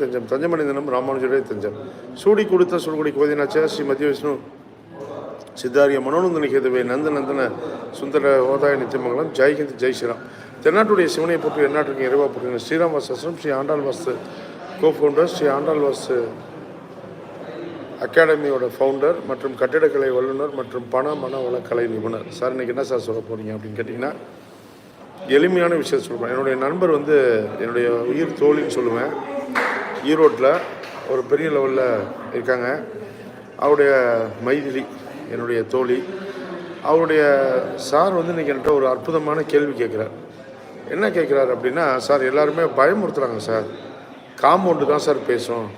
தஞ்சம். தஞ்சமடைந்தனம் ராமானுஜருடைய தஞ்சம். சூடி கொடுத்த சுடுகுடி கோதினாச்சா ஸ்ரீ மத்திய விஷ்ணு சித்தாரிய மனோநந்தன கேதுவை நந்தநந்தன சுந்தர ஹோதாய நித்தியமங்கலம். ஜெய்ஹிந்த் ஜெய் ஸ்ரீராம். தென்னாட்டுடைய சிவனை போட்டு எந்நாட்டுக்கு இறைவா போட்டு ஸ்ரீராம் வாசாசனம் ஸ்ரீ ஆண்டாள் வாஸ்து கோ ஃபவுண்டர் ஸ்ரீ ஆண்டாள் வாஸ்து அகாடமியோட ஃபவுண்டர் மற்றும் கட்டிடக்கலை வல்லுநர் மற்றும் பண மன வளக்கலை நிபுணர். சார் இன்றைக்கி என்ன சார் சொல்ல போகிறீங்க அப்படின்னு கேட்டிங்கன்னா எளிமையான விஷயம் சொல்லுவேன். என்னுடைய நண்பர் வந்து என்னுடைய உயிர் தோழின்னு சொல்லுவேன். ஈரோட்டில் ஒரு பெரிய லெவலில் இருக்காங்க. அவருடைய மைதிலி என்னுடைய தோழி. அவருடைய சார் வந்து இன்றைக்கி என்கிட்ட ஒரு அற்புதமான கேள்வி கேட்குறார். என்ன கேட்குறாரு அப்படின்னா சார் எல்லாருமே பயமுறுத்துகிறாங்க சார். காம்பவுண்டு தான் சார் பேசும்.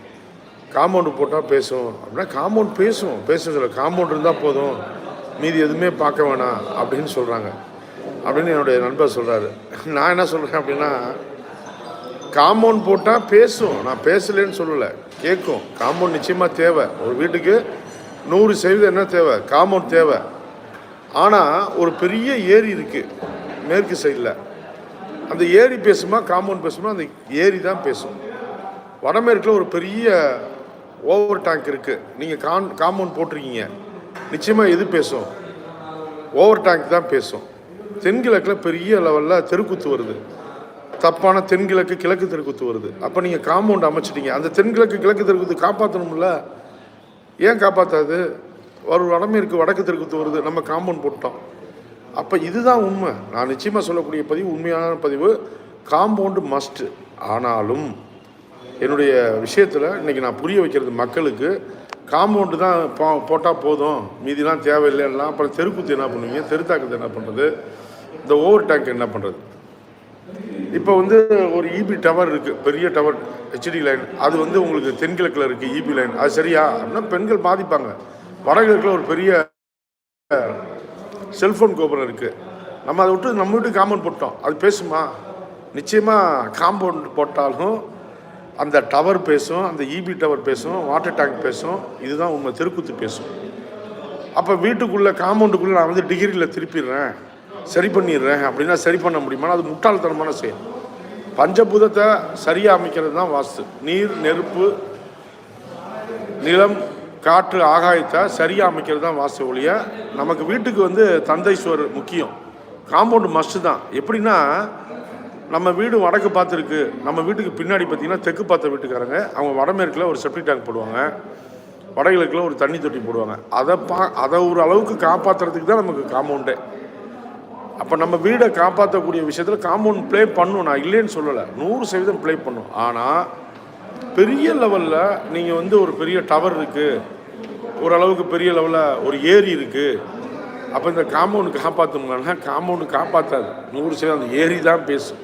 காம்பவுண்டு போட்டால் பேசும். அப்படின்னா காம்பவுண்ட் பேசும். பேசும் சொல்ல காம்பவுண்ட் இருந்தால் போதும். மீதி எதுவுமே பார்க்க வேணாம் அப்படின்னு சொல்கிறாங்க. அப்படின்னு என்னுடைய நண்பர் சொல்கிறாரு. நான் என்ன சொல்கிறேன் அப்படின்னா காம்பவுண்ட் போட்டால் பேசும். நான் பேசலேன்னு சொல்லலை. கேட்கும் காம்பவுண்ட் நிச்சயமாக தேவை. ஒரு வீட்டுக்கு நூறு சதவீதம் என்ன தேவை? காம்பவுண்ட் தேவை. ஆனால் ஒரு பெரிய ஏரி இருக்குது மேற்கு சைடில். அந்த ஏரி பேசுமா காம்பவுண்ட் பேசுமா? அந்த ஏரி தான் பேசும். வடமேற்கில் ஒரு பெரிய ஓவர் டேங்க் இருக்குது நீங்கள் கான் காம்பவுண்ட் போட்டிருக்கீங்க. நிச்சயமாக எது பேசும்? ஓவர் டேங்க் தான் பேசும். தென்கிழக்கில் பெரிய லெவலில் தெருக்குத்து வருது. தப்பான தென்கிழக்கு கிழக்கு தெருக்குத்து வருது. அப்போ நீங்கள் காம்பவுண்ட் அமைச்சிட்டீங்க. அந்த தென்கிழக்கு கிழக்கு தெருக்குத்து காப்பாற்றணும்ல ஏன் காப்பாற்றாது ஒரு வடமேற்கு வடக்கு தெருக்குத்து வருது. நம்ம காம்பவுண்ட் போட்டோம் அப்போ இதுதான் உண்மை. நான் நிச்சயமாக சொல்லக்கூடிய பதிவு உண்மையான பதிவு காம்பவுண்டு மஸ்ட்டு ஆனாலும் என்னுடைய விஷயத்தில் இன்றைக்கி நான் புரிய வைக்கிறது மக்களுக்கு காம்பவுண்டு தான் போ போட்டால் போதும். மீதிலாம் தேவையில்லைன்னா அப்புறம் தெருக்குத்து என்ன பண்ணுவீங்க? தெருத்தாக்கத்தை என்ன பண்ணுறது இந்த ஓவர் டேங்க் என்ன பண்ணுறது இப்போ வந்து ஒரு இபி டவர் இருக்குது பெரிய டவர் ஹெச்டி லைன் அது வந்து உங்களுக்கு தென்கிழக்கில் இருக்குது இபி லைன் அது சரியா? அப்படின்னா பெண்கள் பாதிப்பாங்க. வடகிழக்கில் ஒரு பெரிய செல்ஃபோன் கோபுரம் இருக்குது நம்ம அதை விட்டு நம்ம விட்டு காம்பவுண்ட் போட்டோம் அது பேசுமா? நிச்சயமாக காம்பவுண்ட் போட்டாலும் அந்த டவர் பேசும் அந்த இபி டவர் பேசும் வாட்டர் டேங்க் பேசும். இதுதான் உண்மை. தெருக்குத்து பேசும். அப்போ வீட்டுக்குள்ளே காம்பவுண்டுக்குள்ளே நான் வந்து டிகிரியில் திருப்பிடுறேன். சரி பண்ணிடுறேன். அப்படின்னா சரி பண்ண முடியுமா அது முட்டாள்தனமான செயல். பஞ்சபூதத்தை சரியாக அமைக்கிறது தான் வாஸ்து. நீர் நெருப்பு நிலம் காற்று ஆகாயத்தை சரியாக அமைக்கிறது தான் வாஸ்து ஒழிய நமக்கு வீட்டுக்கு வந்து தந்தை சுவர் முக்கியம். காம்பவுண்டு மஸ்ட்டு தான். எப்படின்னா நம்ம வீடு வடக்கு பார்த்துருக்கு. நம்ம வீட்டுக்கு பின்னாடி பார்த்தீங்கன்னா தெற்கு பார்த்த வீட்டுக்காரங்க. அவங்க வடமேற்கில் ஒரு செப்டிக் டேங்க் போடுவாங்க. வடகிழக்கில் ஒரு தண்ணி தொட்டி போடுவாங்க. அதை பா அதை ஒரு அளவுக்கு காப்பாற்றுறதுக்கு தான் நமக்கு காம்பவுண்டே அப்போ நம்ம வீடை காப்பாற்றக்கூடிய விஷயத்தில் காம்பவுண்ட் ப்ளே பண்ணும் நான் இல்லைன்னு சொல்லலை. நூறு சதவீதம் ப்ளே பண்ணும். ஆனால் பெரிய லெவலில் நீங்கள் வந்து ஒரு பெரிய டவர் இருக்குது ஓரளவுக்கு பெரிய லெவலில் ஒரு ஏரி இருக்குது அப்போ இந்த காம்பவுண்டு காப்பாற்றணும்னா காம்பவுண்டு காப்பாற்றாது நூறு சதவீதம் அந்த ஏரி தான் பேசும்.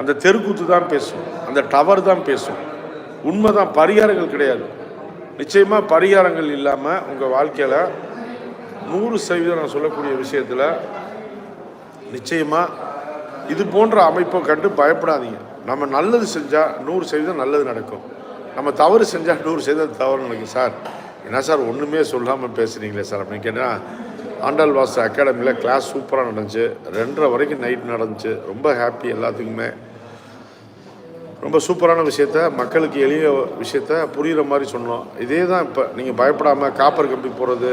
அந்த தெருக்கூத்து தான் பேசும். அந்த டவர் தான் பேசும். உண்மை தான் பரிகாரங்கள் கிடையாது. நிச்சயமாக பரிகாரங்கள் இல்லாமல் உங்கள் வாழ்க்கையில் நூறு சதவீதம் நான் சொல்லக்கூடிய விஷயத்தில் நிச்சயமாக இது போன்ற அமைப்பை கண்டு பயப்படாதீங்க. நம்ம நல்லது செஞ்சால் நூறு சதவீதம் நல்லது நடக்கும். நம்ம தவறு செஞ்சால் நூறு சதவீதம் தவறு நடக்கும் சார். என்ன சார் ஒன்றுமே சொல்லாமல் பேசுகிறீங்களே சார் அப்படின்னு கேட்டால் ஆண்டாள் வாசு அகாடமியில் கிளாஸ் சூப்பராக நடந்துச்சு. ரெண்டரை வரைக்கும் நைட் நடந்துச்சு. ரொம்ப ஹாப்பி எல்லாத்துக்குமே. ரொம்ப சூப்பரான விஷயத்த மக்களுக்கு எளிய விஷயத்த புரிகிற மாதிரி சொன்னோம். இதே தான் இப்போ நீங்கள் பயப்படாமல் காப்பர் கம்பி போகிறது